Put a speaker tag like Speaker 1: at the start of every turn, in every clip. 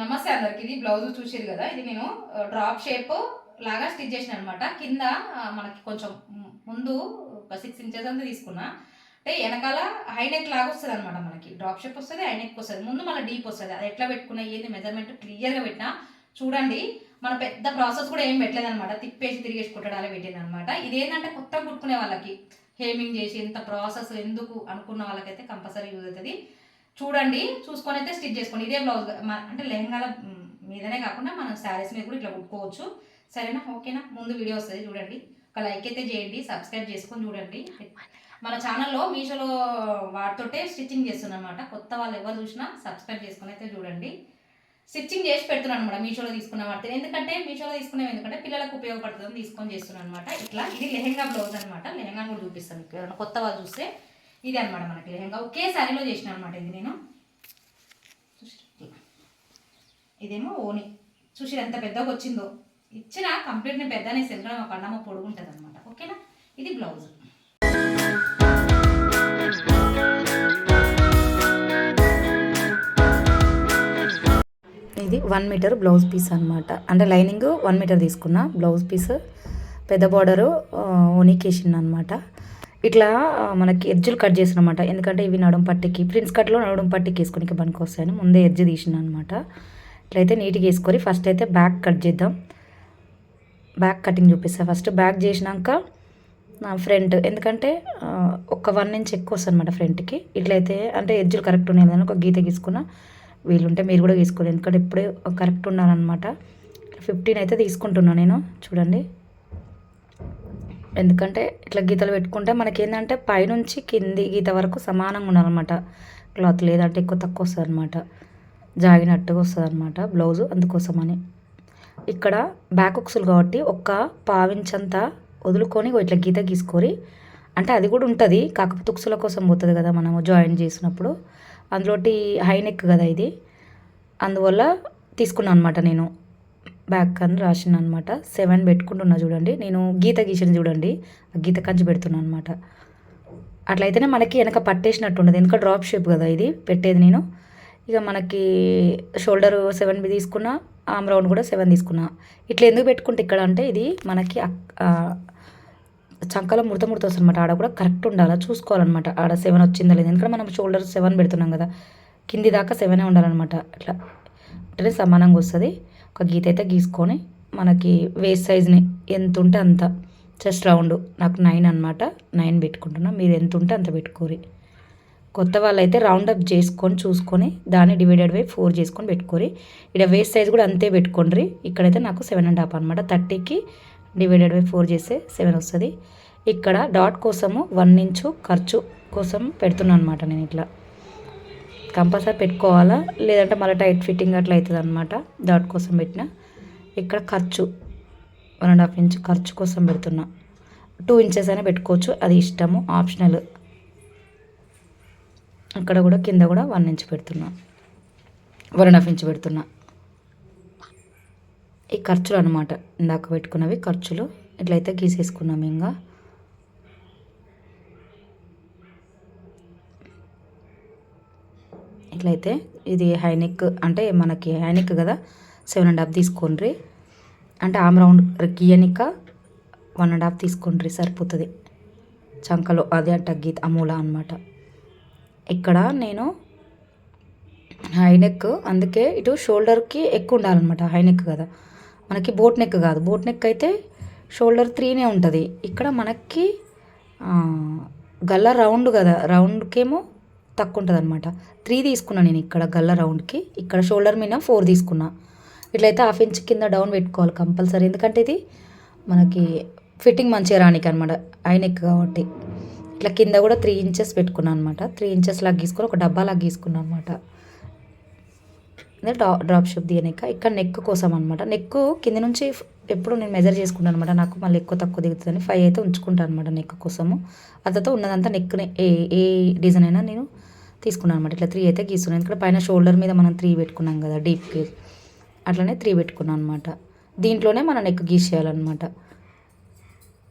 Speaker 1: నమస్తే అందరికి. ఇది బ్లౌజ్ చూసారు కదా? ఇది నేను డ్రాప్ షేప్ లాగా స్టిచ్ చేసిన అనమాట కింద మనకి కొంచెం ముందు ఒక సిక్స్ ఇంచెస్ అంతా తీసుకున్నా. అంటే వెనకాల హైనెక్ లాగా వస్తుంది అనమాట మనకి. డ్రాప్ షేప్ వస్తుంది హైనెక్ వస్తుంది. ముందు మన డీప్ వస్తుంది. అది ఎట్లా పెట్టుకున్నా ఏంది మెజర్మెంట్ క్లియర్గా పెట్టినా చూడండి. మన పెద్ద ప్రాసెస్ కూడా ఏం పెట్టలేదు అనమాట తిప్పేసి తిరిగేసి కుట్టడాలే పెట్టింది అనమాట ఇదేంటంటే కొత్త కుట్టుకునే వాళ్ళకి హేమింగ్ చేసి ఎంత ప్రాసెస్ ఎందుకు అనుకున్న వాళ్ళకైతే కంపల్సరీ యూజ్ అవుతుంది. చూడండి చూసుకొని అయితే స్టిచ్ చేసుకోండి. ఇదే బ్లౌజ్ అంటే లెహంగాల మీదనే కాకుండా మనం శారీస్ మీద కూడా ఇట్లా కుట్టుకోవచ్చు. సరేనా? ఓకేనా? ముందు వీడియో వస్తుంది చూడండి. ఒక లైక్ అయితే చేయండి సబ్స్క్రైబ్ చేసుకొని చూడండి. మన ఛానల్లో మీషోలో వాటితోటే స్టిచ్చింగ్ చేస్తున్నమాట కొత్త వాళ్ళు ఎవరు చూసినా సబ్స్క్రైబ్ చేసుకొని అయితే చూడండి. స్టిచ్చింగ్ చేసి పెడుతున్నాను అనమాట మీషోలో తీసుకున్న వాటి ఎందుకంటే మీషోలో తీసుకునేవి ఎందుకంటే పిల్లలకు ఉపయోగపడుతుంది తీసుకొని చేస్తున్నాను అనమాట ఇట్లా ఇది లెహంగా బ్లౌజ్ అనమాట లెహంగా కూడా చూపిస్తాను మీకు. కొత్త వాళ్ళు చూస్తే ఇది అనమాట మనకి లెహంగా. ఒకే శారీలో చేసిన అనమాట ఇది నేను. ఇదేమో ఓని చూసి ఎంత పెద్దగా వచ్చిందో. ఇచ్చిన కంప్లీట్ నేను పెద్దనే ఎందుకంటే మా పండమ్మ పొడుగుంటుంది అనమాట ఓకేనా? ఇది బ్లౌజ్.
Speaker 2: ఇది వన్ మీటర్ బ్లౌజ్ పీస్ అనమాట అంటే లైనింగ్ వన్ మీటర్ తీసుకున్న. బ్లౌజ్ పీస్ పెద్ద బార్డరు ఓనికేషన్ అనమాట ఇట్లా మనకి ఎడ్జులు కట్ చేసిన అనమాట ఎందుకంటే ఇవి నడుం పట్టికి ప్రిన్స్ కట్లో నడుం పట్టికి వేసుకుని పనికి వస్తాయని ముందే ఎడ్జ్ తీసిన అనమాట ఇట్లయితే నీట్గా వేసుకొని ఫస్ట్ అయితే బ్యాక్ కట్ చేద్దాం. బ్యాక్ కటింగ్ చూపిస్తాను ఫస్ట్ బ్యాక్ చేసినాక ఫ్రంట్ ఎందుకంటే ఒక వన్ ఇంచ్ ఎక్కువ వస్తుంది అనమాట ఫ్రంట్కి. ఇట్లయితే అంటే ఎడ్జులు కరెక్ట్ ఉన్నాయి కదా ఒక గీత గీసుకున్న వీలుంటే మీరు కూడా తీసుకోండి ఎందుకంటే ఇప్పుడే కరెక్ట్ ఉన్నారనమాట ఫిఫ్టీన్ అయితే తీసుకుంటున్నాను నేను. చూడండి. ఎందుకంటే ఇట్లా గీతలు పెట్టుకుంటే మనకి ఏంటంటే పైనుంచి కింది గీత వరకు సమానంగా ఉండాలన్నమాట. క్లాత్ లేదంటే ఎక్కువ తక్కువ వస్తుంది అనమాట జాగినట్టుగా వస్తుంది అనమాట బ్లౌజు అందుకోసమని. ఇక్కడ బ్యాక్ ఉక్సులు కాబట్టి ఒక్క పావించంతా వదులుకొని ఇట్లా గీత గీసుకొని అంటే అది కూడా ఉంటుంది కాకపోతే ఉక్సుల కోసం పోతుంది కదా మనము జాయిన్ చేసినప్పుడు. అందులోటి హై నెక్ కదా ఇది. అందువల్ల తీసుకున్నాను అనమాట నేను. బ్యాక్ అని రాసిన అనమాట సెవెన్ పెట్టుకుంటున్నా చూడండి. నేను గీత గీసిన చూడండి. ఆ గీత కంచి పెడుతున్నాను అనమాట అట్లయితేనే మనకి వెనక పట్టేసినట్టు ఉండదు. ఎందుకంటే డ్రాప్ షేప్ కదా ఇది. పెట్టేది నేను. ఇక మనకి షోల్డర్ సెవెన్ తీసుకున్నా ఆమ్ రౌండ్ కూడా సెవెన్ తీసుకున్నా. ఇట్లా ఎందుకు పెట్టుకుంటే ఇక్కడ అంటే ఇది మనకి అక్- చంకలో ముడత ముడత వస్తుంది అనమాట ఆడ కూడా కరెక్ట్ ఉండాలి? చూసుకోవాలన్నమాట. ఆడ సెవెన్ వచ్చిందా లేదు? ఎందుకంటే మనం షోల్డర్ సెవెన్ పెడుతున్నాం కదా. కింది దాకా సెవెనే ఉండాలన్నమాట. అట్లా. అంటే సమానంగా వస్తుంది. ఒక గీత అయితే గీసుకొని మనకి వేస్ట్ సైజ్ని ఎంత ఉంటే అంత. చెస్ట్ రౌండ్ నాకు నైన్ అనమాట నైన్ పెట్టుకుంటున్నా. మీరు ఎంత ఉంటే అంత పెట్టుకోరి. కొత్త వాళ్ళైతే రౌండ్ అప్ చేసుకొని చూసుకొని దాన్ని డివైడెడ్ బై ఫోర్ చేసుకొని పెట్టుకోరి. ఇక్కడ వేస్ట్ సైజ్ కూడా అంతే పెట్టుకోండి ఇక్కడైతే నాకు సెవెన్ అండ్ హాఫ్ అనమాట థర్టీకి డివైడెడ్ బై ఫోర్ చేస్తే సెవెన్ వస్తుంది. ఇక్కడ డాట్ కోసము వన్ ఇంచు ఖర్చు కోసం పెడుతున్నాను అనమాట నేను ఇట్లా. కంపల్సరీ పెట్టుకోవాలా? లేదంటే మళ్ళీ టైట్ ఫిట్టింగ్ అట్లా అవుతుంది అనమాట దాటి కోసం పెట్టిన. ఇక్కడ ఖర్చు వన్ అండ్ హాఫ్ ఇంచ్ ఖర్చు కోసం పెడుతున్నా. టూ ఇంచెస్ అయినా పెట్టుకోవచ్చు అది ఇష్టము ఆప్షనల్. ఇక్కడ కూడా కింద కూడా వన్ ఇంచ్ పెడుతున్నా. వన్ అండ్ హాఫ్ ఇంచ్ పెడుతున్నా. ఈ ఖర్చులు అనమాట ఇందాక పెట్టుకున్నవి ఖర్చులు. ఇట్లయితే గీసేసుకున్నాం ఇంకా ఇట్లయితే ఇది హైనెక్ అంటే మనకి హైనెక్ కదా సెవెన్ అండ్ హాఫ్ తీసుకోండి అంటే ఆమ్ రౌండ్ గీయనిక వన్ అండ్ హాఫ్ తీసుకోండి సరిపోతుంది. చంకలో అదే అంట గీత అమూల అనమాట ఇక్కడ నేను హైనెక్ అందుకే ఇటు షోల్డర్కి ఎక్కువ ఉండాలన్నమాట హైనెక్ కదా. మనకి బోట్ నెక్ కాదు. బోట్ నెక్ అయితే షోల్డర్ త్రీనే ఉంటుంది. ఇక్కడ మనకి గల్ల రౌండ్ కదా రౌండ్కేమో తక్కువ ఉంటుంది అనమాట త్రీ తీసుకున్నా నేను ఇక్కడ గల్ల రౌండ్కి. ఇక్కడ షోల్డర్ మీద ఫోర్ తీసుకున్నా. ఇట్లయితే హాఫ్ ఇంచ్ కింద డౌన్ పెట్టుకోవాలి కంపల్సరీ. ఎందుకంటే ఇది మనకి ఫిట్టింగ్ మంచిగా రానికి అనమాట ఐనెక్ కాబట్టి. ఇట్లా కింద కూడా త్రీ ఇంచెస్ పెట్టుకున్నాను అనమాట త్రీ ఇంచెస్ లాగా తీసుకుని ఒక డబ్బా లాగా తీసుకున్నాను అనమాట డ్రా డ్రాప్ షేప్ దిగనిక ఇక్కడ నెక్ కోసం అనమాట నెక్ కింద నుంచి ఎప్పుడు నేను మెజర్ చేసుకుంటాను అనమాట నాకు మళ్ళీ ఎక్కువ తక్కువ దిగుతుందని ఫైవ్ అయితే ఉంచుకుంటాను అనమాట నెక్ కోసము. అదంతా ఉన్నదంతా నెక్ని ఏ ఏ డిజైన్ అయినా నేను తీసుకున్నాను అనమాట ఇట్లా త్రీ అయితే గీస్తున్నాను ఎందుకంటే పైన షోల్డర్ మీద మనం త్రీ పెట్టుకున్నాం కదా డీప్కి అట్లనే త్రీ పెట్టుకున్నాను అనమాట దీంట్లోనే మనం నెక్ గీసేయాలన్నమాట.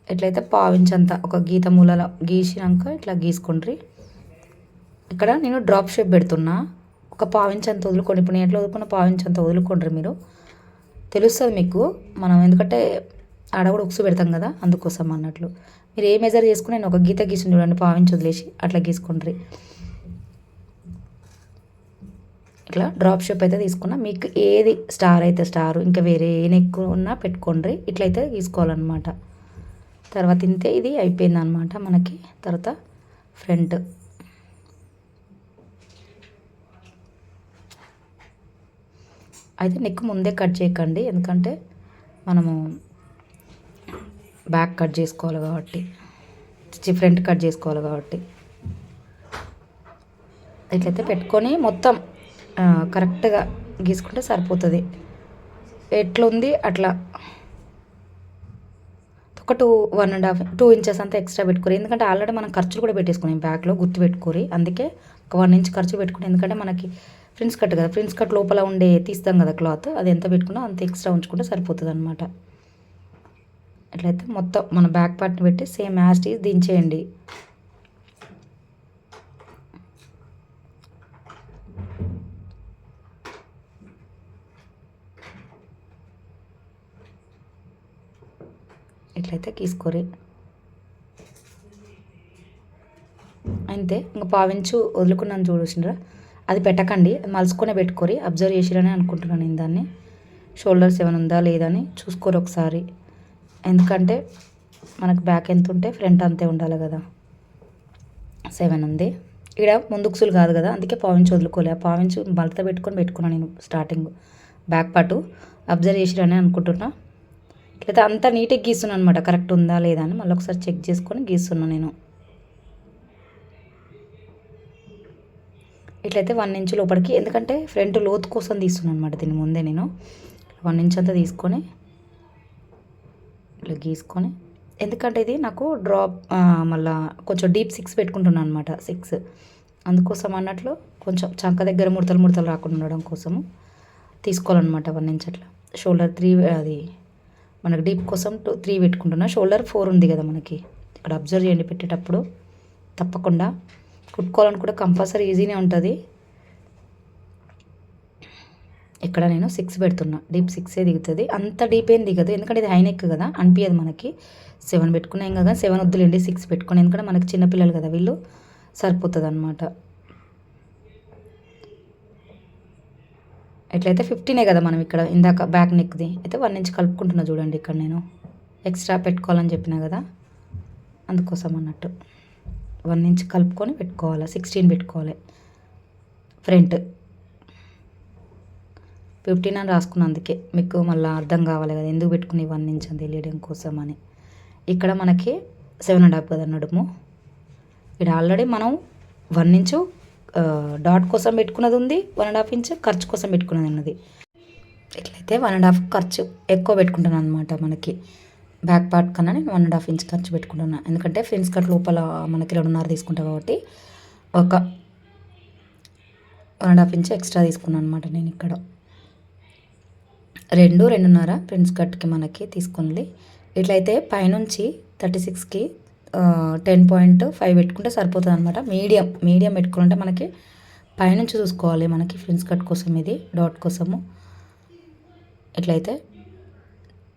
Speaker 2: ఎట్లయితే పావించంత ఒక గీత మూలలో గీసినాక ఇట్లా గీసుకుండ్రి. ఇక్కడ నేను డ్రాప్ షేప్ పెడుతున్నా. ఒక పావించి అంత వదులుకోండి. ఇప్పుడు నేను ఎట్లా వదులుకున్న పావించంత వదులుకోండి మీరు. తెలుస్తుంది మీకు. మనం ఎందుకంటే ఆడ కూడా ఉక్సు పెడతాం కదా అందుకోసం అన్నట్లు. మీరు ఏ మెజర్ చేసుకుని నేను ఒక గీత గీసి చూడండి పావించి వదిలేసి అట్లా గీసుకోండి ఇట్లా డ్రాప్ షేప్ అయితే తీసుకున్నా. మీకు ఏది స్టార్ అయితే స్టార్ ఇంకా వేరే ఏ నెక్ ఉన్నా పెట్టుకోండి. ఇట్లయితే తీసుకోవాలన్నమాట. తర్వాత ఇంతే ఇది అయిపోయింది అనమాట మనకి. తర్వాత ఫ్రంట్. అయితే నెక్ ముందే కట్ చేయకండి. ఎందుకంటే మనము బ్యాక్ కట్ చేసుకోవాలి కాబట్టి ఫ్రంట్ కట్ చేసుకోవాలి కాబట్టి. ఇట్లయితే పెట్టుకొని మొత్తం కరెక్ట్గా గీసుకుంటే సరిపోతుంది. ఎట్లుంది? అట్లా. ఒక two one and half two inches అంతా ఎక్స్ట్రా పెట్టుకోరు. ఎందుకంటే ఆల్రెడీ మనం ఖర్చులు కూడా పెట్టేసుకున్నాం బ్యాగ్లో గుర్తు పెట్టుకోరి. అందుకే ఒక వన్ ఇంచ్ ఖర్చు పెట్టుకుని ఎందుకంటే మనకి ఫ్రిన్స్ కట్ కదా ఫ్రిన్స్ కట్ లోపల ఉండే తీస్తాం కదా క్లాత్ అది ఎంత పెట్టుకున్నా అంత ఎక్స్ట్రా ఉంచుకుంటే సరిపోతుంది అనమాట అట్లయితే మొత్తం మన బ్యాక్ పార్ట్ని పెట్టి సేమ్ యాస్టీస్ దించేయండి. ఇట్లయితే గీసుకోరి అంతే ఇంకా పావించు వదులుకున్నాను చూడొచ్చినరా అది పెట్టకండి మలుసుకునే పెట్టుకోరి అబ్జర్వ్ చేసిరని అనుకుంటున్నాను నేను దాన్ని. షోల్డర్స్ ఏమైనా ఉందా లేదా అని చూసుకోరు ఒకసారి. ఎందుకంటే మనకు బ్యాక్ ఎంత ఉంటే ఫ్రంట్ అంతే ఉండాలి కదా. సెవెన్ ఉంది. ఇక్కడ ముందుకుసులు కాదు కదా అందుకే పావించి వదులుకోలే. ఆ పావించి బలత పెట్టుకొని పెట్టుకున్నాను నేను స్టార్టింగ్ బ్యాక్ పాటు అబ్జర్వ్ చేసిరని అనుకుంటున్నా. ఇట్లయితే అంతా నీట్గా గీస్తున్నాను అనమాట కరెక్ట్ ఉందా లేదా అని మళ్ళీ ఒకసారి చెక్ చేసుకొని గీస్తున్నాను నేను. ఇట్లయితే వన్ ఇంచ్ లోపలికి ఎందుకంటే ఫ్రంట్ లోతు కోసం తీస్తున్నాను అనమాట దీని ముందే నేను. వన్ ఇంచ్ అంతా తీసుకొని ఇట్లా గీసుకొని ఎందుకంటే ఇది నాకు డ్రాప్ మళ్ళా కొంచెం డీప్ సిక్స్ పెట్టుకుంటున్నాను అనమాట సిక్స్. అందుకోసం అన్నట్లు కొంచెం చంక దగ్గర ముడతలు ముడతలు రాకుండా ఉండడం కోసము తీసుకోవాలన్నమాట వన్ ఇంచ్ అట్లా. షోల్డర్ త్రీ అది మనకు డీప్ కోసం టూ త్రీ పెట్టుకుంటున్నా. షోల్డర్ ఫోర్ ఉంది కదా మనకి. ఇక్కడ అబ్జర్వ్ చేయండి పెట్టేటప్పుడు. తప్పకుండా. కుట్టుకోవాలని కూడా కంపల్సరీ ఈజీనే ఉంటుంది. ఇక్కడ నేను సిక్స్ పెడుతున్నా. డీప్ సిక్సే దిగుతుంది. అంత డీప్ ఏం దిగదు. ఎందుకంటే ఇది హైనెక్ కదా. అనిపించదు మనకి. సెవెన్ పెట్టుకున్నాం కదా సెవెన్ వద్దులేండి. సిక్స్ పెట్టుకుని ఎందుకంటే మనకి చిన్నపిల్లలు కదా వీళ్ళు. సరిపోతుంది అనమాట ఎట్లయితే ఫిఫ్టీనే కదా మనం ఇక్కడ ఇందాక బ్యాక్ నెక్ది అయితే వన్ ఇంచ్ కలుపుకుంటున్నా చూడండి ఇక్కడ నేను. ఎక్స్ట్రా పెట్టుకోవాలని చెప్పిన కదా. అందుకోసం అన్నట్టు. వన్ ఇంచ్ కలుపుకొని పెట్టుకోవాలి? సిక్స్టీన్ పెట్టుకోవాలి. ఫ్రంట్ ఫిఫ్టీన్ అని రాసుకున్న అందుకే. మీకు మళ్ళీ అర్థం కావాలి కదా ఎందుకు పెట్టుకుని వన్ ఇంచ్ అని తెలియడం కోసం అని. ఇక్కడ మనకి సెవెన్ అండ్ హాఫ్ కదా నడుము. ఇక్కడ ఆల్రెడీ మనం వన్ ఇంచు డాట్ కోసం పెట్టుకున్నది ఉంది వన్ అండ్ హాఫ్ ఇంచ్ ఖర్చు కోసం పెట్టుకున్నది ఉన్నది. ఇట్లయితే వన్ అండ్ హాఫ్ ఖర్చు ఎక్కువ పెట్టుకుంటాను అనమాట మనకి. బ్యాక్ పార్ట్ కన్నా నేను వన్ అండ్ హాఫ్ ఇంచ్ ఖర్చు పెట్టుకుంటున్నాను ఎందుకంటే ఫ్రెండ్స్ కట్ లోపల మనకి రెండున్నర తీసుకుంటా కాబట్టి ఒక one and half inch extra తీసుకున్నాను అనమాట నేను ఇక్కడ. రెండు రెండున్నర ఫ్రెండ్స్ కట్కి మనకి తీసుకుంది. ఇట్లయితే పైనుంచి థర్టీ సిక్స్కి టెన్ పాయింట్ ఫైవ్ పెట్టుకుంటే సరిపోతుంది అనమాట మీడియం మీడియం పెట్టుకుంటే మనకి పైనుంచి చూసుకోవాలి మనకి ఫ్రెండ్స్ కట్ కోసం ఇది డాట్ కోసము. ఎట్లయితే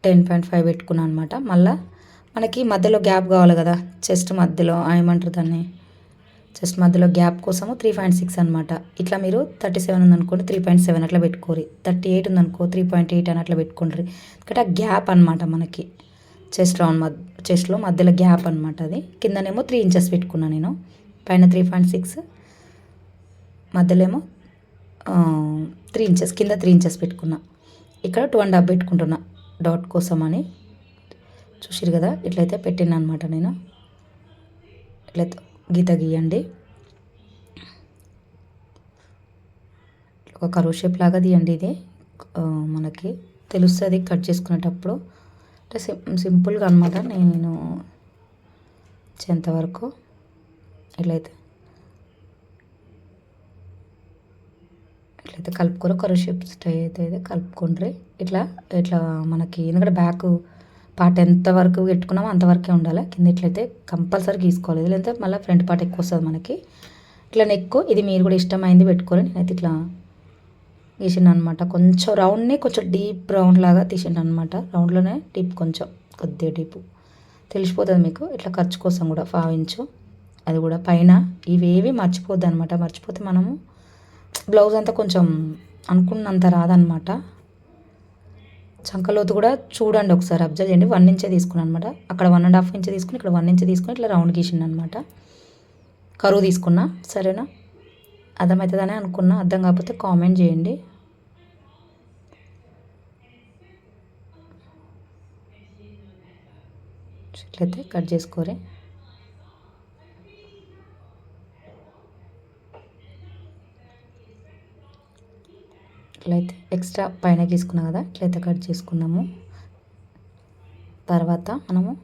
Speaker 2: టెన్ పాయింట్ ఫైవ్ పెట్టుకున్నాను అనమాట మళ్ళీ మనకి మధ్యలో గ్యాప్ కావాలి కదా చెస్ట్ మధ్యలో ఏమంటారు దాన్ని? చెస్ట్ మధ్యలో గ్యాప్ కోసము త్రీ పాయింట్ సిక్స్ అనమాట ఇట్లా మీరు థర్టీ సెవెన్ ఉందనుకోండి త్రీ పాయింట్ సెవెన్ అట్లా పెట్టుకోరు. థర్టీ ఎయిట్ ఉందనుకో త్రీ పాయింట్ ఎయిట్ అని అట్లా పెట్టుకుంటారు. ఎందుకంటే ఆ గ్యాప్ అనమాట మనకి. చెస్ట్ రౌండ్ మధ్య చెస్ట్లో మధ్యలో గ్యాప్ అనమాట అది. కిందనేమో త్రీ ఇంచెస్ పెట్టుకున్నాను నేను. పైన త్రీ పాయింట్ సిక్స్ మధ్యలో ఏమో త్రీ ఇంచెస్ కింద త్రీ ఇంచెస్ పెట్టుకున్నా. ఇక్కడ టూ అండ్ హాఫ్ పెట్టుకుంటున్నా డాట్ కోసం అని. చూసిరు కదా ఇట్లయితే పెట్టిన అనమాట నేను. ఇట్లయితే గీత గీయండి. ఒక కరువు షేప్ లాగా తీయండి ఇది. మనకి తెలుస్తుంది కట్ చేసుకునేటప్పుడు. అంటే సిం సింపుల్గా అనమాట నేను వచ్చేంతవరకు ఇట్లయితే ఇట్లయితే కలుపుకొని కరువు షేప్ స్టై అయితే అయితే కలుపుకుండ్రి. ఇట్లా ఇట్లా మనకి ఎందుకంటే బ్యాక్ పార్ట్ ఎంతవరకు పెట్టుకున్నామో అంతవరకే ఉండాలి. కింద ఇట్లయితే కంపల్సరీ గీసుకోవాలి. లేదంటే మళ్ళీ ఫ్రంట్ పార్ట్ ఎక్కువ వస్తుంది మనకి. ఇట్లా నెక్ ఇది మీరు కూడా ఇష్టమైంది పెట్టుకొని నేనైతే ఇట్లా గీసిన అనమాట కొంచెం రౌండ్ని కొంచెం డీప్ రౌండ్ లాగా తీసిండు అనమాట రౌండ్లోనే డీప్ కొంచెం కొద్దిగా డీప్ తెలిసిపోతుంది మీకు? ఇట్లా ఖర్చు కోసం కూడా ఫావ్ ఇంచు అది కూడా పైన. ఇవేవి మర్చిపోద్ది అనమాట. మర్చిపోతే మనము బ్లౌజ్ అంతా కొంచెం అనుకున్నంత రాదనమాట. చంకలోతు కూడా చూడండి ఒకసారి. అబ్జర్వ్ చేయండి. వన్ ఇంచే తీసుకున్నాను అనమాట అక్కడ వన్ అండ్ హాఫ్ ఇంచ్ తీసుకుని ఇక్కడ వన్ ఇంచ్ తీసుకుని ఇట్లా రౌండ్ గీసిండు అనమాట కరువు తీసుకున్నా. సరేనా? అర్థమవుతుందని అనుకున్నా. అర్థం కాకపోతే కామెంట్ చేయండి. ఇట్లయితే కట్ చేసుకోరే. ఇట్లయితే ఎక్స్ట్రా పైన గీసుకున్నాం కదా ఇట్లయితే కట్ చేసుకున్నాము. తర్వాత మనము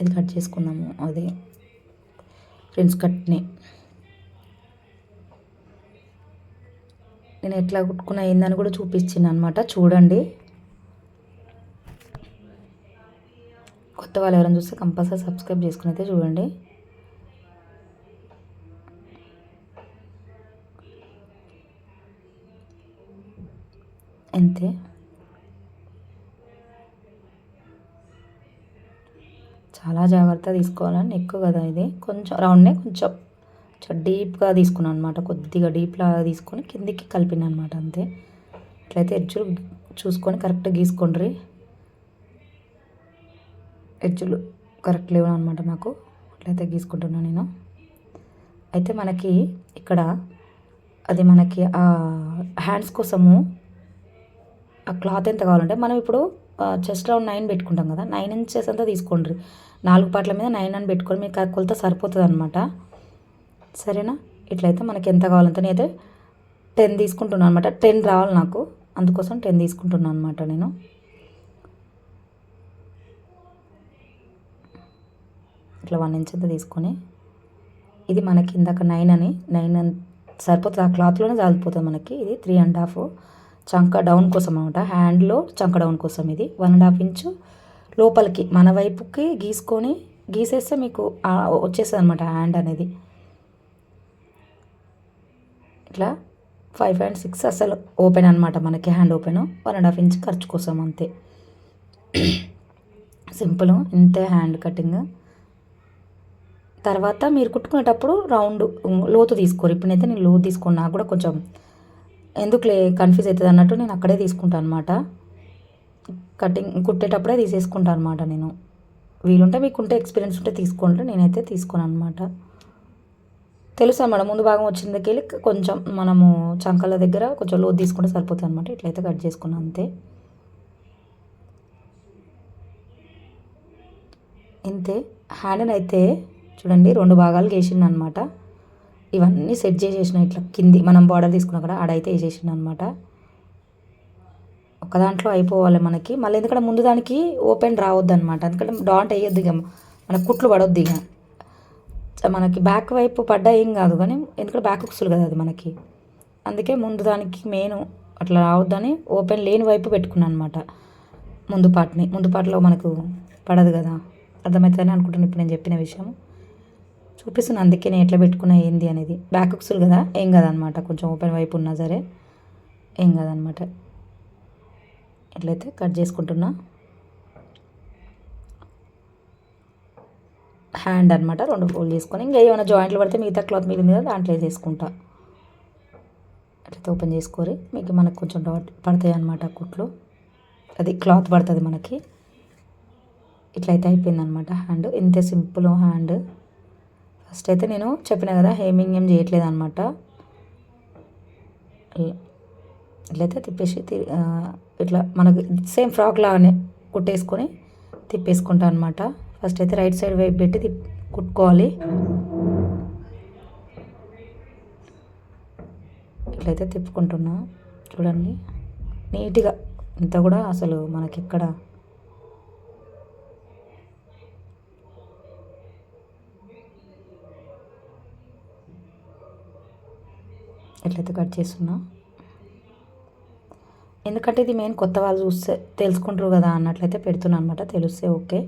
Speaker 2: ఇది కట్ చేసుకున్నాము. అది ఫ్రెండ్స్ కట్ని నేను ఎట్లా కుట్టుకున్నా ఏందని కూడా చూపించింది అనమాట చూడండి. కొత్త వాళ్ళు ఎవరైనా చూస్తే కంపల్సరీ సబ్స్క్రైబ్ చేసుకుని అయితే చూడండి. అంతే. చాలా జాగ్రత్త తీసుకోవాలని ఎక్కువ కదా ఇది. కొంచెం రౌండ్నే కొంచెం. కొంచెం డీప్గా తీసుకున్నాను అనమాట కొద్దిగా డీప్లా తీసుకొని కిందికి కలిపిన అనమాట అంతే. ఇట్లయితే ఎడ్జులు చూసుకొని కరెక్ట్గా గీసుకోండి ఎడ్జులు కరెక్ట్ లేవు అనమాట నాకు అట్లయితే గీసుకుంటున్నాను నేను. అయితే మనకి ఇక్కడ అది మనకి ఆ హ్యాండ్స్ కోసము ఆ క్లాత్ ఎంత కావాలంటే మనం ఇప్పుడు చెస్ట్ రౌండ్ నైన్ పెట్టుకుంటాం కదా నైన్ ఇంచెస్ అంతా తీసుకోండి నాలుగు పాటల మీద నైన్ అని పెట్టుకొని మీకు కొలత సరిపోతుంది అనమాట సరేనా? ఇట్లయితే మనకి ఎంత కావాలంటే నేనైతే టెన్ తీసుకుంటున్నాను అనమాట టెన్ రావాలి నాకు. అందుకోసం టెన్ తీసుకుంటున్నాను అనమాట నేను. ఇట్లా వన్ ఇంచ్ అంతా తీసుకొని. ఇది మనకి ఇందాక నైన్ అని. నైన్ సరిపోతుంది. ఆ క్లాత్లోనే సాగిపోతుంది మనకి. ఇది త్రీ అండ్ హాఫ్ చంక డౌన్ కోసం అనమాట హ్యాండ్లో చంక డౌన్ కోసం ఇది. వన్ అండ్ హాఫ్ ఇంచు లోపలికి మన వైపుకి గీసుకొని గీసేస్తే మీకు వచ్చేస్తుంది అనమాట హ్యాండ్ అనేది. ఇట్లా ఫైవ్ అండ్ సిక్స్ అసలు ఓపెన్ అనమాట మనకి hand open one and half inch ఖర్చు కోసం అంతే. సింపుల్ ఇంతే హ్యాండ్ కటింగ్ తర్వాత మీరు కుట్టుకునేటప్పుడు రౌండ్ లోతు తీసుకోరు. ఇప్పుడైతే నేను లోతు తీసుకున్నా కూడా కొంచెం ఎందుకులే కన్ఫ్యూజ్ అవుతుంది అన్నట్టు నేను అక్కడే తీసుకుంటాను అనమాట కటింగ్ కుట్టేటప్పుడే తీసేసుకుంటాను అనమాట నేను. వీలుంటే మీకుంటే ఎక్స్పీరియన్స్ ఉంటే తీసుకోండి. నేనైతే తీసుకోను అనమాట తెలుసా మేడం? ముందు భాగం వచ్చిందకెళ్ళి కొంచెం మనము చంకల దగ్గర కొంచెం లోతు తీసుకుంటే సరిపోతుంది అనమాట ఇట్లయితే కట్ చేసుకున్నాను అంతే. ఇంతే. హ్యాండ్ని అయితే చూడండి రెండు భాగాలు వేసిండు అనమాట ఇవన్నీ సెట్ చేసేసిన ఇట్లా కింది మనం బార్డర్ తీసుకున్నా కూడా ఆడైతే వేసేసిండు అనమాట ఒక దాంట్లో అయిపోవాలి మనకి. మళ్ళీ ఎందుకంటే ముందు దానికి ఓపెన్ రావద్దు అనమాట ఎందుకంటే డాంట్ వేయొద్దు ఇక. మన కుట్లు పడొద్దు ఇక. మనకి బ్యాక్ వైపు పడ్డా ఏం కాదు కానీ ఎందుకంటే బ్యాక్ ఉక్సులు కదా అది మనకి. అందుకే ముందు దానికి మెయిన్ అట్లా రావద్దని ఓపెన్ లేని వైపు పెట్టుకున్నాను అనమాట ముందు పాటని ముందు పాటలో మనకు పడదు కదా. అర్థమవుతుందని అనుకుంటున్నాను ఇప్పుడు నేను చెప్పిన విషయం చూపిస్తున్నాను అందుకే నేను ఎట్లా పెట్టుకున్నా ఏంది అనేది. బ్యాక్ ఉక్సులు కదా ఏం కదనమాట కొంచెం ఓపెన్ వైపు ఉన్నా సరే ఏం కాదనమాట ఎట్లయితే కట్ చేసుకుంటున్నా. హ్యాండ్ అనమాట రెండు ఫోల్డ్ చేసుకొని. ఇంకా ఏమైనా జాయింట్లు పడితే మిగతా క్లాత్ మిగిలింది మీద దాంట్లో వేసేసుకుంటా. అట్లయితే ఓపెన్ చేసుకోరి. మీకు మనకు కొంచెం డాట్ పడతాయి అనమాట కుట్లు. అది క్లాత్ పడుతుంది మనకి. ఇట్లయితే అయిపోయింది అనమాట హ్యాండ్ ఇంతే సింపుల్ హ్యాండ్ ఫస్ట్ అయితే నేను చెప్పిన కదా హేమింగ్ ఏం చేయట్లేదు అనమాట ఇట్లయితే తిప్పేసి ఇట్లా మనకు సేమ్ ఫ్రాక్ లాగానే కుట్టేసుకొని తిప్పేసుకుంటా అనమాట ఫస్ట్ అయితే రైట్ సైడ్ వైపు పెట్టి కుట్టుకోవాలి. ఇట్లయితే తిప్పుకుంటున్నా. చూడండి. నీట్గా ఇంత కూడా అసలు మనకి ఎక్కడ ఎట్లయితే కట్ చేస్తున్నా. ఎందుకంటే ఇది మెయిన్ కొత్త వాళ్ళు చూస్తే తెలుసుకుంటారు కదా అన్నట్లయితే పెడుతున్నా అనమాట తెలిస్తే ఓకే.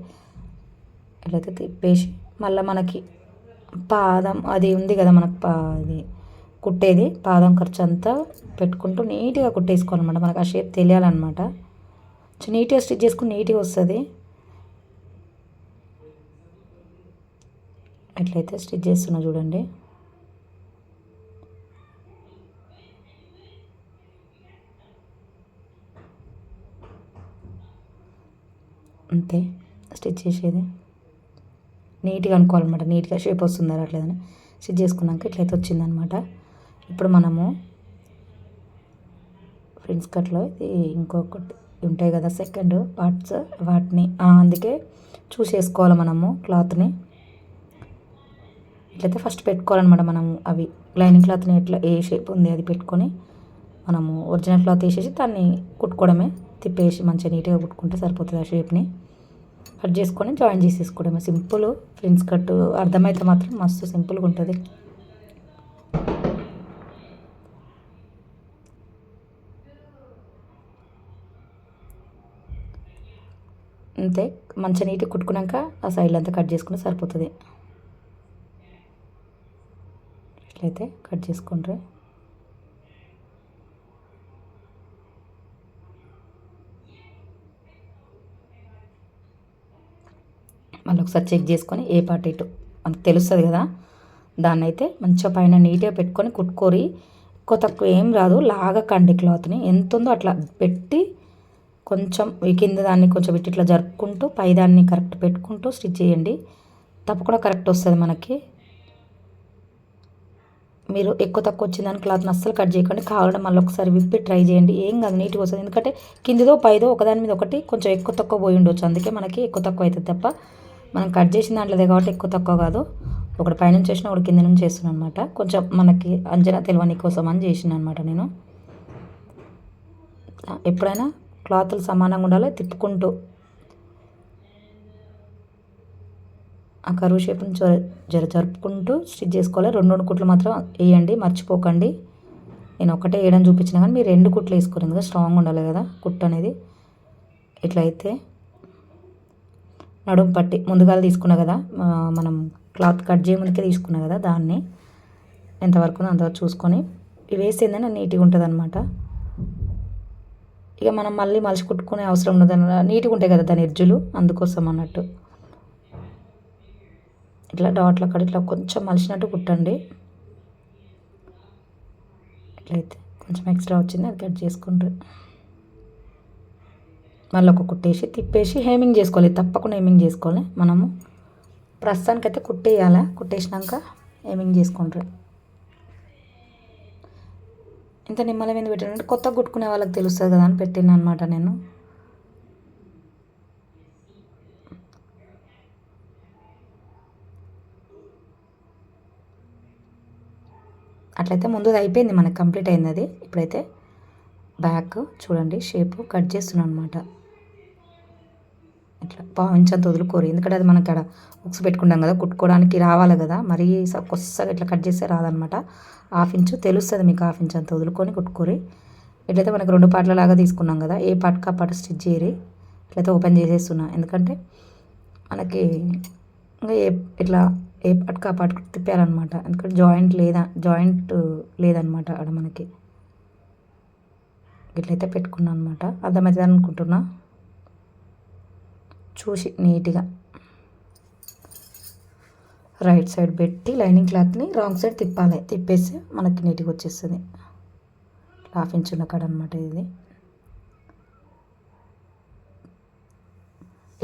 Speaker 2: ఇట్లయితే తిప్పేసి మళ్ళీ మనకి పాదం అది ఉంది కదా మనకు పా అది కుట్టేది పాదం ఖర్చు అంతా పెట్టుకుంటూ నీట్గా కుట్టేసుకోవాలన్నమాట. మనకు ఆ షేప్ తెలియాలన్నమాట. నీట్గా స్టిచ్ చేసుకుని నీట్గా వస్తుంది. ఎట్లయితే స్టిచ్ చేస్తున్నా చూడండి. అంతే స్టిచ్ చేసేది. నీట్గా అనుకోవాలన్నమాట. నీట్గా షేప్ వస్తుందా రావట్లేదని స్టిచ్ చేసుకున్నాక ఇట్లయితే వచ్చిందనమాట ఇప్పుడు మనము ఫ్రెండ్స్ కట్లో ఇది ఇంకొకటి ఉంటాయి కదా సెకండ్ పార్ట్స్ వాటిని. అందుకే చూసేసుకోవాలి మనము క్లాత్ని. ఇట్లయితే ఫస్ట్ పెట్టుకోవాలన్నమాట మనము అవి. లైనింగ్ క్లాత్ని ఎట్లా ఏ షేప్ ఉంది అది పెట్టుకొని మనము ఒరిజినల్ క్లాత్ వేసేసి దాన్ని కుట్టుకోవడమే. తిప్పేసి మంచిగా నీట్గా కుట్టుకుంటే సరిపోతుంది ఆ షేప్ని. కట్ చేసుకొని జాయిన్ చేసేసుకోవడమే. సింపుల్ ఫ్రెండ్స్ కట్ అర్థమైతే మాత్రం మస్తు సింపుల్గా ఉంటుంది. అంతే మంచిగా నీట్గా కుట్టుకున్నాక ఆ సైడ్లు అంతా కట్ చేసుకుంటే సరిపోతుంది. ఇట్లయితే కట్ చేసుకుంటారు మళ్ళీ ఒకసారి చెక్ చేసుకొని ఏ పార్ట్ ఇటు మనకు తెలుస్తుంది కదా. దాన్ని అయితే మంచిగా పైన నీట్గా పెట్టుకొని కుట్టుకోరి ఎక్కువ తక్కువ ఏం రాదు. లాగకండి క్లాత్ని. ఎంత ఉందో అట్లా పెట్టి కొంచెం కింద దాన్ని కొంచెం ఇటు ఇట్లా జరుపుకుంటూ పై దాన్ని కరెక్ట్ పెట్టుకుంటూ స్టిచ్ చేయండి. తప్పకుండా కరెక్ట్ వస్తుంది మనకి. మీరు ఎక్కువ తక్కువ వచ్చిందని క్లాత్ని అస్సలు కట్ చేయకండి. కావాలంటే మళ్ళీ ఒకసారి విప్పి ట్రై చేయండి. ఏం కాదు నీట్గా వస్తుంది. ఎందుకంటే కిందిదో పైదో ఒకదాని మీద ఒకటి కొంచెం ఎక్కువ తక్కువ పోయి ఉండొచ్చు. అందుకే మనకి ఎక్కువ తక్కువ అవుతుంది తప్ప. మనం కట్ చేసిన దాంట్లోదే కాబట్టి ఎక్కువ తక్కువ కాదు. ఒకటి పైనుంచి చేసిన ఒకటి కింద నుంచి చేస్తున్నాను అనమాట కొంచెం మనకి అంచనా తెలియని కోసం అని చేసిన అనమాట నేను ఎప్పుడైనా క్లాతులు సమానంగా ఉండాలి తిప్పుకుంటూ. ఆ కరువు షేప్ని జర జర జరుపుకుంటూ స్టిచ్ చేసుకోవాలి. రెండు రెండు కుట్లు మాత్రం వేయండి మర్చిపోకండి. నేను ఒకటే వేయడం చూపించిన కానీ మీరు రెండు కుట్లు వేసుకోరు. ఎందుకంటే స్ట్రాంగ్ ఉండాలి కదా కుట్టు అనేది. ఇట్లా నడుం నడుము పట్టి ముందుగా తీసుకున్నా కదా మనం క్లాత్ కట్ చేయముందుకే తీసుకున్నా కదా దాన్ని ఎంతవరకు ఉందో అంతవరకు చూసుకొని. ఇవి వేసిందని నీట్గా ఉంటుంది అనమాట ఇక మనం మళ్ళీ మలిచి కుట్టుకునే అవసరం ఉండదు నీట్గా ఉంటాయి కదా దాని ఎర్జులు అందుకోసం అన్నట్టు. ఇట్లా డాట్ల అక్కడ ఇట్లా కొంచెం మలిచినట్టు కుట్టండి. ఇట్లయితే కొంచెం ఎక్స్ట్రా వచ్చింది అది కట్ చేసుకుంటారు మళ్ళీ ఒక కుట్టేసి తిప్పేసి హేమింగ్ చేసుకోవాలి. తప్పకుండా హేమింగ్ చేసుకోవాలి. మనము ప్రస్తుతానికైతే కుట్టేయాలి? కుట్టేసినాక హేమింగ్ చేసుకుంటారు. ఇంత నిమ్మల మీద పెట్టానంటే కొత్త కుట్టుకునే వాళ్ళకి తెలుస్తుంది కదా అని పెట్టాను అనమాట నేను. అట్లయితే ముందుది అయిపోయింది మనకి కంప్లీట్ అయింది అది. ఇప్పుడైతే బ్యాక్ చూడండి షేపు కట్ చేస్తున్నాను అనమాట ఇట్లా పావించంత వదులుకోరు. ఎందుకంటే అది మనకి అక్కడ ఉక్స్ పెట్టుకుంటాం కదా కుట్టుకోవడానికి రావాలి కదా. మరీ స- ఇట్లా కట్ చేస్తే రాదనమాట. హాఫ్ ఇంచు తెలుస్తుంది మీకు హాఫ్ ఇంచ్ అంత వదులుకొని కుట్టుకోరి. ఇట్లయితే మనకి రెండు పార్ట్ల లాగా తీసుకున్నాం కదా ఏ పార్ట్కి ఆ పార్ట్ స్టిచ్ చేయరి. ఇట్లయితే ఓపెన్ చేసేస్తున్నా. ఎందుకంటే మనకి ఇంకా ఏ ఇట్లా ఏ పార్ట్కి ఆ పార్ట్ తిప్పారనమాట. ఎందుకంటే జాయింట్ లేదా జాయింట్ లేదనమాట అక్కడ మనకి. ఇట్లయితే పెట్టుకున్నాను అనమాట అర్థమవుతుంది అనుకుంటున్నా చూసి నీట్గా. రైట్ సైడ్ పెట్టి లైనింగ్ క్లాత్ని రాంగ్ సైడ్ తిప్పాలి. తిప్పేసి మనకి నీట్గా వచ్చేస్తుంది. హాఫ్ ఇంచ్ ఉన్న కాడ అనమాట ఇది.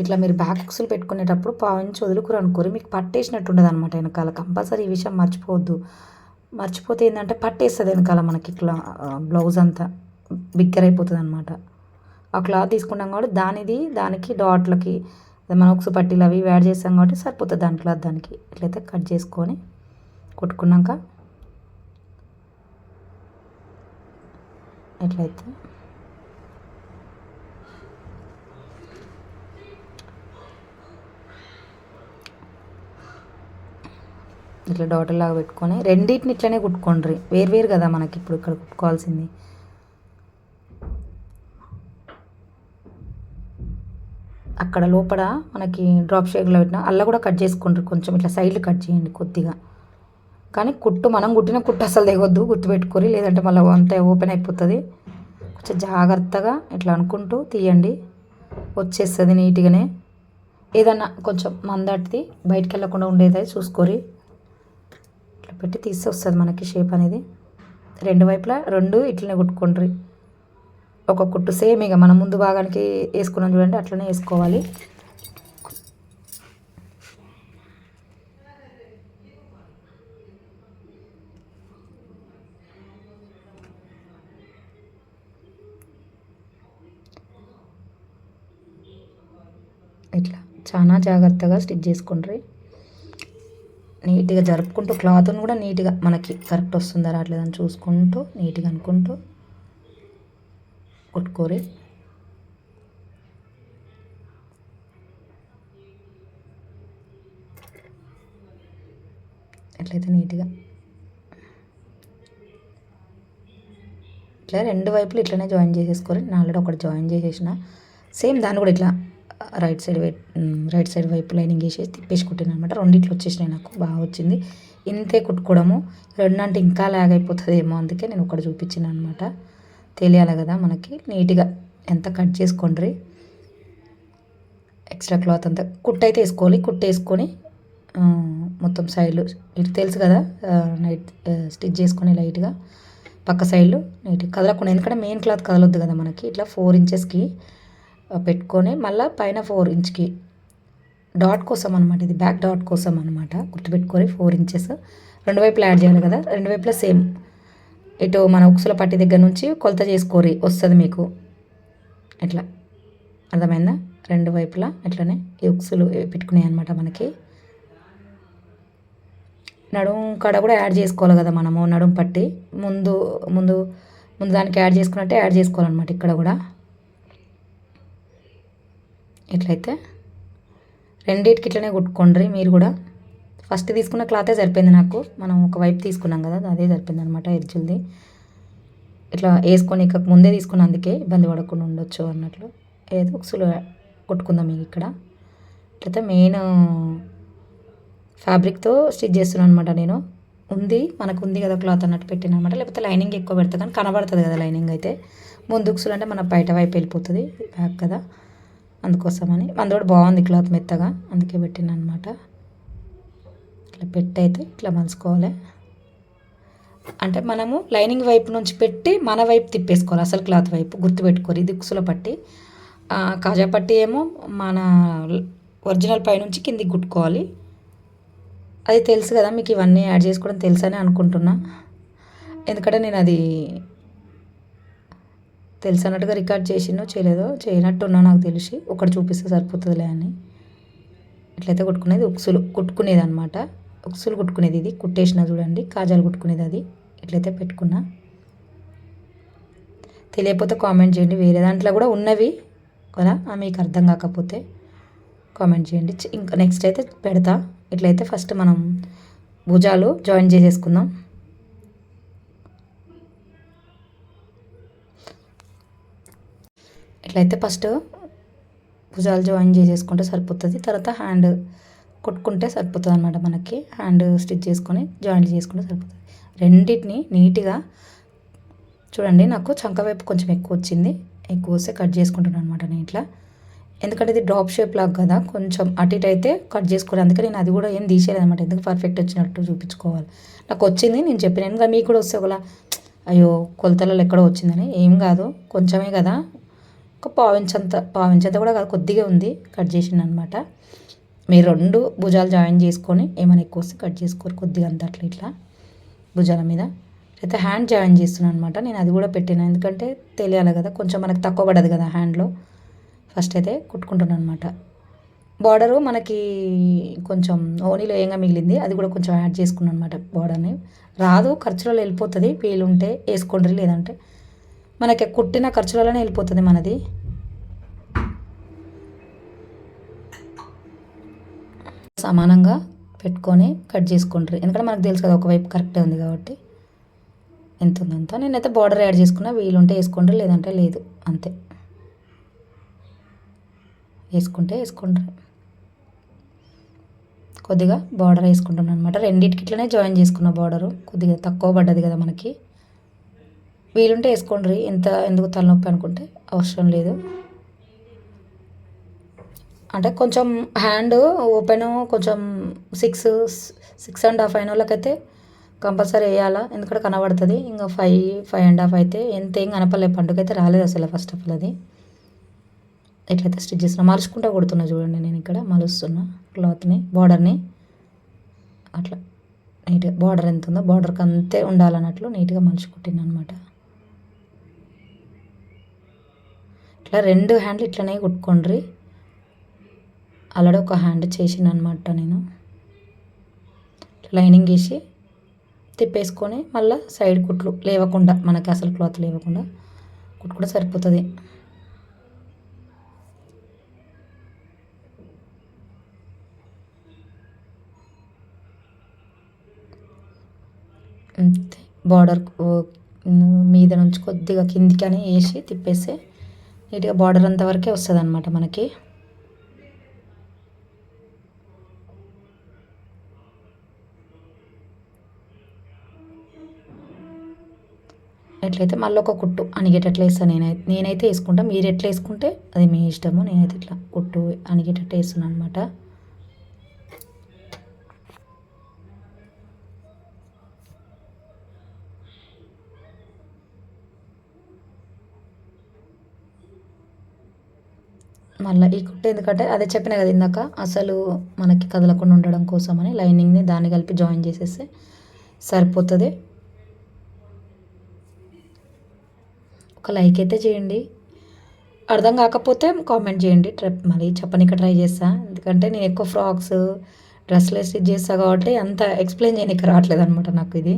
Speaker 2: ఇట్లా మీరు బ్యాక్ హుక్స్లు పెట్టుకునేటప్పుడు పావు ఇంచు వదులుకురు అనుకోరు. మీకు పట్టేసినట్టు ఉండదు అనమాట వెనకాల. కంపల్సరీ ఈ విషయం మర్చిపోవద్దు. మర్చిపోతే ఏంటంటే పట్టేస్తుంది వెనకాల మనకి ఇట్లా బ్లౌజ్ అంతా. బిగ్గరైపోతుంది అయిపోతుంది అనమాట ఆ క్లాత్ తీసుకున్నాం కాబట్టి దానిది దానికి డాట్లకి అదే మనం ఒకసు పట్టీలు అవి యాడ్ చేస్తాం కాబట్టి సరిపోతుంది దాని క్లాత్ దానికి. ఇట్లయితే కట్ చేసుకొని కుట్టుకున్నాక ఎట్లయితే ఇట్లా డాటర్ లాగా పెట్టుకొని రెండింటిని ఇట్లనే కుట్టుకోండి వేరు వేరు కదా మనకి ఇప్పుడు ఇక్కడ కుట్టుకోవాల్సింది. అక్కడ లోపల మనకి డ్రాప్ షేక్లో పెట్టిన అల్ల కూడా కట్ చేసుకుంటారు కొంచెం. ఇట్లా సైడ్లు కట్ చేయండి కొద్దిగా. కానీ కుట్టు మనం కుట్టిన కుట్టు అసలు దిగొద్దు గుర్తుపెట్టుకోరి. లేదంటే మళ్ళీ అంతా ఓపెన్ అయిపోతుంది. కొంచెం జాగ్రత్తగా ఇట్లా అనుకుంటూ తీయండి. వచ్చేస్తుంది నీట్గానే. ఏదన్నా కొంచెం మందాటిది బయటికి వెళ్ళకుండా ఉండేది చూసుకోరి. ఇట్లా పెట్టి తీసి వస్తుంది మనకి షేప్ అనేది. రెండు వైపులా రెండు ఇట్లనే కుట్టుకోండి ఒక కుట్టు సేమ్ ఇక మనం ముందు భాగానికి వేసుకున్నాం చూడండి అట్లనే వేసుకోవాలి. ఇట్లా చాలా జాగ్రత్తగా స్టిచ్ చేసుకుండ్రి. నీట్గా జరుపుకుంటూ క్లాత్ని కూడా నీట్గా మనకి కరెక్ట్ వస్తుందా రావట్లేదని చూసుకుంటూ నీట్గా అనుకుంటూ కుట్టుకోరి. ఎట్లయితే నీట్గా. ఇట్లా రెండు వైపులు ఇట్లనే జాయిన్ చేసేసుకోరు. నేను ఆల్రెడీ ఒకటి జాయిన్ చేసేసిన. సేమ్ దాన్ని కూడా ఇట్లా రైట్ సైడ్ రైట్ సైడ్ వైపు లైనింగ్ వేసేసి తిప్పేసి కుట్టాను అనమాట రెండిట్లు వచ్చేసినాయి నాకు. బాగా వచ్చింది. ఇంతే కుట్టుకోవడము. రెండు అంటే ఇంకా లాగ్ అయిపోతుందేమో అందుకే నేను ఒకటి చూపించిన అనమాట తెలియాలి కదా మనకి. నీట్గా ఎంత కట్ చేసుకోండి ఎక్స్ట్రా క్లాత్ అంతా కుట్టు అయితే వేసుకోవాలి. కుట్టు వేసుకొని మొత్తం సైడ్లు ఇటు తెలుసు కదా నైట్ స్టిచ్ చేసుకొని లైట్గా పక్క సైడ్లు నీట్గా కదలకుండా. ఎందుకంటే మెయిన్ క్లాత్ కదలొద్దు కదా మనకి. ఇట్లా ఫోర్ ఇంచెస్కి పెట్టుకొని మళ్ళీ పైన ఫోర్ ఇంచ్కి. డాట్ కోసం అనమాట ఇది. బ్యాక్ డాట్ కోసం అనమాట గుర్తుపెట్టుకొని ఫోర్ ఇంచెస్. రెండు వైపులా యాడ్ చేయాలి కదా. రెండు వైపులా సేమ్. ఇటు మన ఉక్సుల పట్టి దగ్గర నుంచి కొలత చేసుకోరి వస్తుంది మీకు. ఇట్లా అర్థమైందా? రెండు వైపులా ఇట్లనే ఈ ఉక్సులు పెట్టుకున్నాయి అనమాట మనకి. నడుం కడ కూడా యాడ్ చేసుకోవాలి కదా మనము నడుం పట్టి. ముందు ముందు ముందు దానికి యాడ్ చేసుకున్నట్టే యాడ్ చేసుకోవాలన్నమాట ఇక్కడ కూడా. ఇట్లయితే రెండింటికి ఇట్లనే కుట్టుకోండి మీరు కూడా. ఫస్ట్ తీసుకున్న క్లాతే సరిపోయింది నాకు. మనం ఒక వైపు తీసుకున్నాం కదా అదే సరిపోయింది అనమాట ఎడ్జులది. ఇట్లా వేసుకొని ఇక ముందే తీసుకున్న అందుకే ఇబ్బంది పడకుండా ఉండొచ్చు అన్నట్లు. ఏదో ఉక్సులు కొట్టుకుందాం మీకు ఇక్కడ. ఇట్లయితే మెయిన్ ఫ్యాబ్రిక్తో స్టిచ్ చేస్తున్నాను అనమాట నేను. ఉంది మనకు ఉంది కదా క్లాత్ అన్నట్టు పెట్టిన అనమాట లేకపోతే లైనింగ్ ఎక్కువ పెడతా కానీ కనబడుతుంది కదా లైనింగ్ అయితే. ముందుకుసులు అంటే మన బయట వైపు వెళ్ళిపోతుంది బ్యాక్ కదా. అందుకోసమని. అందులో బాగుంది క్లాత్ మెత్తగా అందుకే పెట్టిన అనమాట ఇట్లా పెట్టి అయితే ఇట్లా మలుచుకోవాలి. అంటే మనము లైనింగ్ వైపు నుంచి పెట్టి మన వైపు తిప్పేసుకోవాలి. అసలు క్లాత్ వైపు గుర్తుపెట్టుకోరు ఇది ఉక్సుల పట్టి. కాజా పట్టి ఏమో మన ఒరిజినల్ పైనుంచి కిందికి కుట్టుకోవాలి. అది తెలుసు కదా మీకు ఇవన్నీ యాడ్ చేసుకోవడం తెలుసని అనుకుంటున్నా. ఎందుకంటే నేను అది తెలుసు అన్నట్టుగా రికార్డ్ చేసినో చేయలేదో చేయనట్టున్నా నాకు తెలిసి. ఒకటి చూపిస్తే సరిపోతుందిలే అని. ఇట్లయితే కుట్టుకునేది ఉక్సులు కుట్టుకునేది అనమాట ఉక్సులు కుట్టుకునేది ఇది. కుట్టేసిన చూడండి కాజాలు కుట్టుకునేది అది. ఇట్లయితే పెట్టుకున్నా. తెలియకపోతే కామెంట్ చేయండి. వేరే దాంట్లో కూడా ఉన్నవి కదా ఆ మీకు అర్థం కాకపోతే కామెంట్ చేయండి. ఇంకా నెక్స్ట్ అయితే పెడతా. ఇట్లయితే ఫస్ట్ మనం భుజాలు జాయిన్ చేసేసుకుందాం. ఇట్లయితే ఫస్ట్ భుజాలు జాయిన్ చేసేసుకుంటే సరిపోతుంది. తర్వాత హ్యాండ్ కొట్టుకుంటే సరిపోతుంది అనమాట మనకి. హ్యాండ్ స్టిచ్ చేసుకొని జాయింట్ చేసుకుంటే సరిపోతుంది. రెండింటిని నీట్గా చూడండి నాకు చంక వైపు కొంచెం ఎక్కువ వచ్చింది. ఎక్కువ వస్తే కట్ చేసుకుంటున్నాను అనమాట నేను ఇట్లా. ఎందుకంటే ఇది డ్రాప్ షేప్ లాగా కదా కొంచెం అటు ఇటు అయితే కట్ చేసుకోవాలి. అందుకే నేను అది కూడా ఏం తీసేయలేదు అనమాట ఎందుకు పర్ఫెక్ట్ వచ్చినట్టు చూపించుకోవాలి. నాకు వచ్చింది నేను చెప్పిన ఇంకా మీకు కూడా వస్తే ఒకలా అయ్యో కొలతలలో ఎక్కడో వచ్చిందని. ఏం కాదు కొంచెమే కదా. ఒక పావించంత పావించంత కూడా కాదు కొద్దిగా ఉంది కట్ చేసింది అనమాట మీరు రెండు భుజాలు జాయిన్ చేసుకొని ఏమైనా ఎక్కువ వస్తే కట్ చేసుకోరు. కొద్దిగా అంత అట్లా ఇట్లా భుజాల మీద. అయితే హ్యాండ్ జాయిన్ చేస్తున్నాను అనమాట నేను అది కూడా పెట్టిన. ఎందుకంటే తెలియాలి కదా కొంచెం మనకు తక్కువ పడదు కదా హ్యాండ్లో. ఫస్ట్ అయితే కుట్టుకుంటున్నాను అనమాట బార్డరు మనకి కొంచెం ఓనీలో ఏంగా మిగిలింది. అది కూడా కొంచెం యాడ్ చేసుకున్నాను అనమాట బార్డర్ని. రాదు ఖర్చులలో వెళ్ళిపోతుంది. వీలుంటే వేసుకోండి. లేదంటే మనకి కుట్టిన ఖర్చులలోనే వెళ్ళిపోతుంది మనది. సమానంగా పెట్టుకొని కట్ చేసుకుంటారు. ఎందుకంటే మనకు తెలుసు కదా ఒకవైపు కరెక్టే ఉంది కాబట్టి. ఎంత ఉందంత? నేనైతే బార్డర్ యాడ్ చేసుకున్నా వీలుంటే వేసుకోండి లేదంటే లేదు. అంతే. వేసుకుంటే వేసుకోండి. కొద్దిగా బార్డర్ వేసుకుంటున్నాను అనమాట రెండింటికి ఇట్లనే జాయిన్ చేసుకున్న బార్డరు కొద్దిగా తక్కువ పడ్డది కదా మనకి. వీలుంటే వేసుకోండి. ఎంత ఎందుకు తలనొప్పి అనుకుంటే అవసరం లేదు. అంటే కొంచెం హ్యాండ్ ఓపెన్ కొంచెం సిక్స్ సిక్స్ అండ్ హాఫ్ అయిన వాళ్ళకైతే కంపల్సరీ వేయాలా? ఎందుకంటే కనబడుతుంది. ఇంకా ఫైవ్ ఫైవ్ అండ్ హాఫ్ అయితే ఎంత ఏం కనపడలేదు పండుగ అయితే రాలేదు అసలు ఫస్ట్ ఆఫ్ ఆల్ అది ఎట్లయితే స్టిచ్ చేస్తున్నా. మలుచుకుంటా కొడుతున్నా చూడండి నేను ఇక్కడ. మలుస్తున్నా క్లాత్ని బార్డర్ని అట్లా. నీట్గా బార్డర్ ఎంత ఉందో బార్డర్కి అంతే ఉండాలన్నట్లు నీట్గా మలుచుకుంటున్నాను అనమాట ఇట్లా రెండు హ్యాండ్లు ఇట్లనే కుట్టుకోండి ఆల్రెడీ ఒక హ్యాండ్ చేసిన అనమాట నేను. లైనింగ్ వేసి తిప్పేసుకొని మళ్ళీ సైడ్ కుట్లు లేవకుండా మనకి అసలు క్లాత్ లేవకుండా కుట్టు కూడా సరిపోతుంది. అంతే. బార్డర్ మీద నుంచి కొద్దిగా కిందికి అని వేసి తిప్పేస్తే నీట్గా బార్డర్ అంతవరకే వస్తుంది అనమాట మనకి. ఎట్లయితే మళ్ళీ ఒక కుట్టు అణిగేటట్లు వేస్తాను నేనైతే నేనైతే వేసుకుంటా. మీరు ఎట్లా వేసుకుంటే అది మీ ఇష్టము. నేనైతే ఇట్లా కుట్టు అణిగేటట్టు వేస్తున్నాను అనమాట మళ్ళీ ఈ కుట్టు ఎందుకంటే అదే చెప్పిన కదా ఇందాక అసలు మనకి కదలకుండా ఉండడం కోసమని లైనింగ్ని దాన్ని కలిపి జాయిన్ చేసేస్తే సరిపోతుంది. ఒక లైక్ అయితే చేయండి. అర్థం కాకపోతే కామెంట్ చేయండి. ట్రై మళ్ళీ చెప్పనిక ట్రై చేస్తా. ఎందుకంటే నేను ఎక్కువ ఫ్రాక్స్ డ్రెస్లు స్టిచ్ చేస్తా కాబట్టి అంత ఎక్స్ప్లెయిన్ చేయడానికి రావట్లేదు అనమాట నాకు ఇది.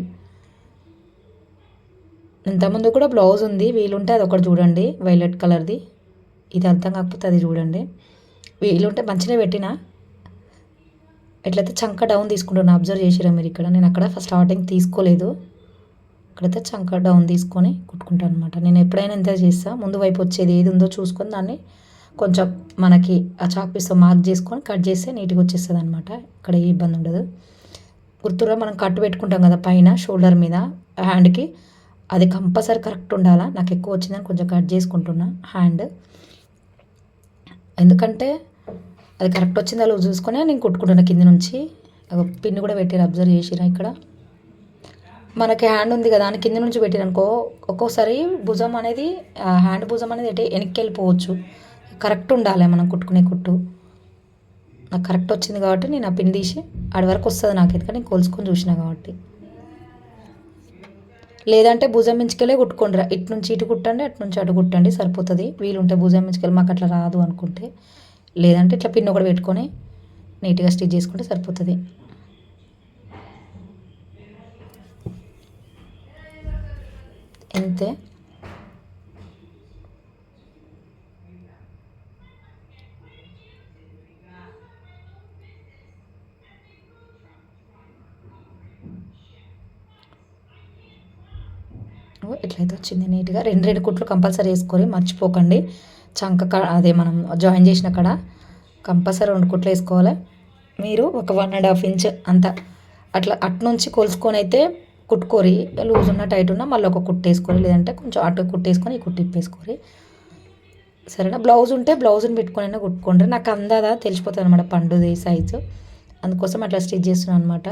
Speaker 2: ఇంతకుముందు కూడా బ్లౌజ్ ఉంది. వీలుంటే అది ఒకటి చూడండి వైలెట్ కలర్ది. ఇది అర్థం కాకపోతే అది చూడండి. వీలుంటే మంచిగా పెట్టిన. ఎట్లయితే చంక డౌన్ తీసుకుంటున్నా అబ్జర్వ్ చేసిరా మీరు ఇక్కడ? నేను అక్కడ ఫస్ట్ స్టార్టింగ్ తీసుకోలేదు. ఇక్కడైతే చంక డౌన్ తీసుకొని కుట్టుకుంటాను అనమాట నేను ఎప్పుడైనా ఎంత చేస్తా. ముందు వైపు వచ్చేది ఏది ఉందో చూసుకొని దాన్ని కొంచెం మనకి ఆ చాక్ పీస్తో మార్క్ చేసుకొని కట్ చేస్తే నీట్గా వచ్చేస్తుంది అనమాట ఇక్కడ ఏ ఇబ్బంది ఉండదు. గుర్తుగా మనం కట్టు పెట్టుకుంటాం కదా పైన షోల్డర్ మీద హ్యాండ్కి అది కంపల్సరీ కరెక్ట్ ఉండాలా? నాకు ఎక్కువ వచ్చిందని కొంచెం కట్ చేసుకుంటున్నా. హ్యాండ్ ఎందుకంటే అది కరెక్ట్ వచ్చిందో అలా చూసుకొని నేను కుట్టుకుంటున్నా కింద నుంచి. పిన్ కూడా పెట్టారు అబ్జర్వ్ చేసిరా ఇక్కడ? మనకి హ్యాండ్ ఉంది కదా అని కింద నుంచి పెట్టిరనుకో ఒక్కోసారి భుజం అనేది హ్యాండ్ భుజం అనేది ఎటు వెనక్కి వెళ్ళిపోవచ్చు కరెక్ట్ ఉండాలి మనం కుట్టుకునే కుట్టు. నాకు కరెక్ట్ వచ్చింది కాబట్టి నేను ఆ పిన్ తీసి ఆడి వరకు వస్తుంది నాకు ఎందుకంటే నేను కోల్చుకొని చూసిన కాబట్టి. లేదంటే భుజం మించుకెళ్ళే కుట్టుకోండి ఇటు నుంచి ఇటు కుట్టండి అటు నుంచి అటు కుట్టండి సరిపోతుంది. వీలుంటే భుజం మించుకెళ్ళి మాకు అట్లా రాదు అనుకుంటే. లేదంటే ఇట్లా పిన్ ఒకటి పెట్టుకొని నీట్గా స్టిచ్ చేసుకుంటే సరిపోతుంది. ఇంతే ఇట్లయితే వచ్చింది నీట్గా. రెండు రెండు కుట్లు కంపల్సరీ వేసుకొని మర్చిపోకండి. చంక అదే మనం జాయిన్ చేసిన కాడ కంపల్సరీ రెండు కుట్లు వేసుకోవాలి. మీరు ఒక వన్ అండ్ హాఫ్ ఇంచ్ అంత అట్లా అట్నుంచి కొలుసుకొని అయితే కుట్టుకోరి లూజ్ ఉన్న టైట్ ఉన్న మళ్ళీ ఒక కుట్టేసుకోరి లేదంటే కొంచెం అటు కుట్టేసుకొని ఈ కుట్టి ఇప్పేసుకోరి. సరేనా? బ్లౌజ్ ఉంటే బ్లౌజ్ని పెట్టుకొని అయినా కుట్టుకోండి. నాకు అందాదా? తెలిసిపోతుంది అనమాట పండుది సైజు. అందుకోసం అట్లా స్టిచ్ చేస్తున్నాను అనమాట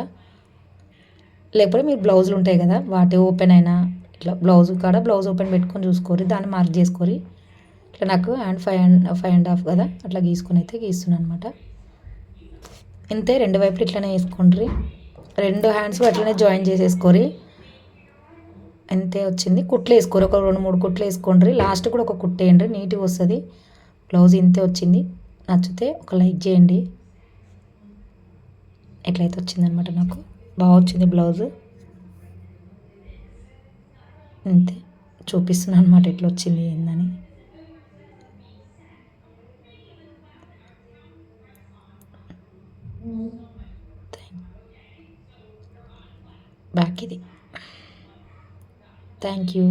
Speaker 2: లేకపోతే మీరు బ్లౌజులు ఉంటాయి కదా వాటి ఓపెన్ అయినా ఇట్లా బ్లౌజ్ కాడ బ్లౌజ్ ఓపెన్ పెట్టుకొని చూసుకోరి దాన్ని మార్క్ చేసుకోరి. ఇట్లా నాకు hand five and five and half కదా అట్లా గీసుకొని అయితే గీస్తున్నాను అనమాట ఇంతే రెండు వైపులు ఇట్లనే వేసుకోండి రెండు హ్యాండ్స్ అట్లనే జాయిన్ చేసేసుకోరి అంతే వచ్చింది. కుట్లు వేసుకోరు ఒక రెండు మూడు కుట్లు వేసుకోండి లాస్ట్ కూడా ఒక కుట్టు వేయండి నీట్గా వస్తుంది. బ్లౌజ్ ఇంతే వచ్చింది. నచ్చితే ఒక లైక్ చేయండి. ఎట్లయితే వచ్చిందనమాట నాకు. బాగా వచ్చింది బ్లౌజ్ అంతే. చూపిస్తున్నాను అనమాట ఎట్లా వచ్చింది ఏందని. Back ಬಾಕಿದೆ thank you